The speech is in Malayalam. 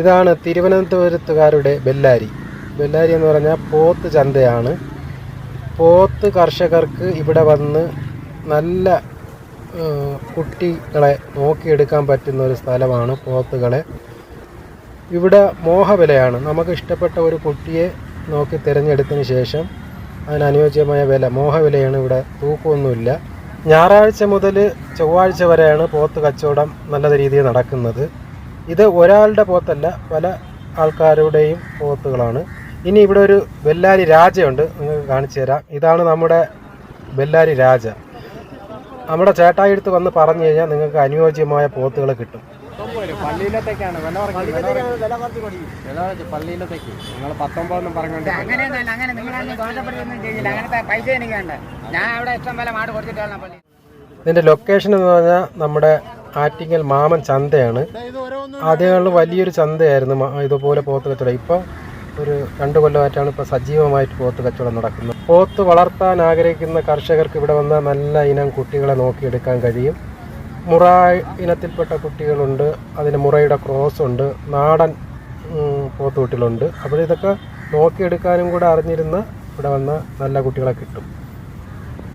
ഇതാണ് തിരുവനന്തപുരത്തുകാരുടെ ബെല്ലാരി. ബെല്ലാരി എന്ന് പറഞ്ഞാൽ പോത്ത് ചന്തയാണ്. പോത്ത് കർഷകർക്ക് ഇവിടെ വന്ന് നല്ല കുട്ടികളെ നോക്കിയെടുക്കാൻ പറ്റുന്ന ഒരു സ്ഥലമാണ് പോത്തുകളെ. ഇവിടെ മോഹവിലയാണ്. നമുക്ക് ഇഷ്ടപ്പെട്ട ഒരു കുട്ടിയെ നോക്കി തിരഞ്ഞെടുത്തതിന് ശേഷം അതിനനുയോജ്യമായ വില. മോഹവിലയാണ് ഇവിടെ തൂക്കമൊന്നുമില്ല. ഞായറാഴ്ച മുതൽ ചൊവ്വാഴ്ച വരെയാണ് പോത്ത് കച്ചവടം നല്ല രീതിയിൽ നടക്കുന്നത്. ഇത് ഒരാളുടെ പോത്തല്ല പല ആൾക്കാരുടെയും പോത്തുകളാണ്. ഇനി ഇവിടെ ഒരു ബെല്ലാരി രാജയുണ്ട് നിങ്ങൾക്ക് കാണിച്ചു തരാം. ഇതാണ് നമ്മുടെ ബെല്ലാരി രാജ. നമ്മുടെ ചേട്ടായി എടുത്ത് വന്ന് പറഞ്ഞു കഴിഞ്ഞാൽ നിങ്ങൾക്ക് അനുയോജ്യമായ പോത്തുകൾ കിട്ടും. പള്ളിയിലത്തേക്കാണ് വില പള്ളിയിലത്തേക്ക്. നിങ്ങൾ പത്തൊമ്പതെന്നും അങ്ങനെയൊന്നുമല്ല അങ്ങനെ നിങ്ങളൊന്നും ദോഷപ്പെടുകയൊന്നും ചെയ്യില്ല അങ്ങനത്തെ പൈസ എനിക്ക് വേണ്ട. ഞാൻ അവിടെ ഇഷ്ടം പോലെ മാട് കൊടുത്തിട്ടാണ് പള്ളി. ഇതിന്റെ ലൊക്കേഷൻ എന്ന് പറഞ്ഞാൽ നമ്മുടെ ആറ്റിങ്ങൽ മാമൻ ചന്തയാണ്. ആദ്യങ്ങളിൽ വലിയൊരു ചന്തയായിരുന്നു ഇതുപോലെ പോത്ത് കച്ചവടം. ഇപ്പം ഒരു രണ്ട് കൊല്ലമായിട്ടാണ് ഇപ്പോൾ സജീവമായിട്ട് പോത്ത് കച്ചവടം നടക്കുന്നത്. പോത്ത് വളർത്താൻ ആഗ്രഹിക്കുന്ന കർഷകർക്ക് ഇവിടെ വന്ന നല്ല ഇനം കുട്ടികളെ നോക്കിയെടുക്കാൻ കഴിയും. മുറ ഇനത്തിൽപ്പെട്ട കുട്ടികളുണ്ട്. അതിന് മുറയുടെ ക്രോസ് ഉണ്ട്. നാടൻ പോത്തുകുട്ടികളുണ്ട് അപ്പോൾ ഇതൊക്കെ നോക്കിയെടുക്കാനും കൂടെ അറിഞ്ഞിരുന്ന ഇവിടെ വന്ന നല്ല കുട്ടികളെ കിട്ടും.